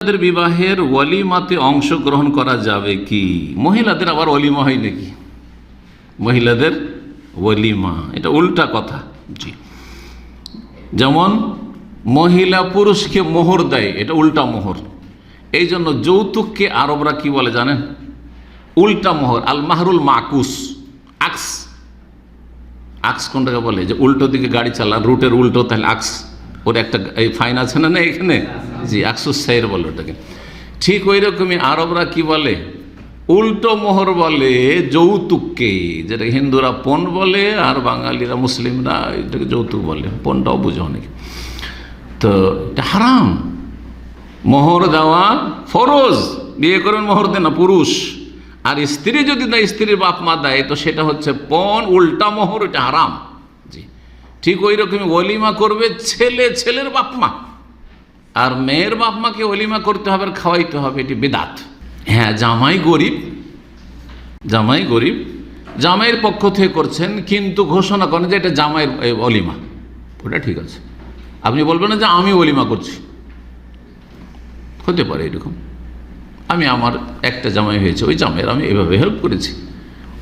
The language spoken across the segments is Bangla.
মহিলাদের বিবাহের অংশগ্রহণ করা যাবে কি? মহিলাদের আবার হয় নাকি? মহিলাদের এটা উল্টা কথা। জি। যেমন, মহিলা পুরুষকে মোহর দেয়, এটা উল্টা মোহর। এই জন্য যৌতুককে আরবরা কি বলে জানেন? উল্টা মোহর, আল মাহরুল মাকুস, আক্স। আক্স কোনটাকে বলে? যে উল্টো দিকে গাড়ি চালান, রুটের উল্টো, তাহলে আকস। ওর একটা এই ফাইন আছে না না এখানে? জি আকসুস সাইর বলে ওটাকে। ঠিক ওই রকমই আরবরা কি বলে? উল্টো মোহর বলে যৌতুককে যেটা হিন্দুরা পণ বলে আর বাঙালিরা মুসলিমরা এটাকে যৌতুক বলে। পণটাও বুঝে অনেকে। তো এটা হারাম। মোহর দেওয়া ফরজ। বিয়ে করেন মোহর দেন না, পুরুষ। আর স্ত্রী যদি দেয় স্ত্রীর বাপ মা দেয়, তো সেটা হচ্ছে পণ, উল্টা মোহর, এটা হারাম। ঠিক ওই রকমই অলিমা করবে ছেলে, ছেলের বাপ মা। আর মেয়ের বাপ মাকে অলিমা করতে হবে আর খাওয়াইতে হবে, এটি বেদাত। হ্যাঁ জামাই গরিব জামাই গরিব, জামাইয়ের পক্ষ থেকে করছেন, কিন্তু ঘোষণা করেন যে এটা জামাইয়ের অলিমা ওটা ঠিক আছে। আপনি বলবেন না যে আমি অলিমা করছি। হতে পারে এরকম। আমি আমার একটা জামাই হয়েছে, ওই জামাইয়ের আমি এভাবে হেল্প করেছি।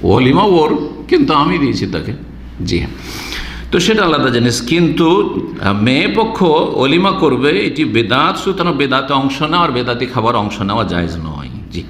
অলিমা ওর, কিন্তু আমি দিয়েছি তাকে। জি হ্যাঁ। তো সেটা আলাদা জিনিস। কিন্তু মেয়ে পক্ষ অলিমা করবে, এটি বেদাত, সুতরাং বেদাতে অংশ নেওয়া আর বেদাতি খাবার অংশ নেওয়া জায়জ নয়। জি।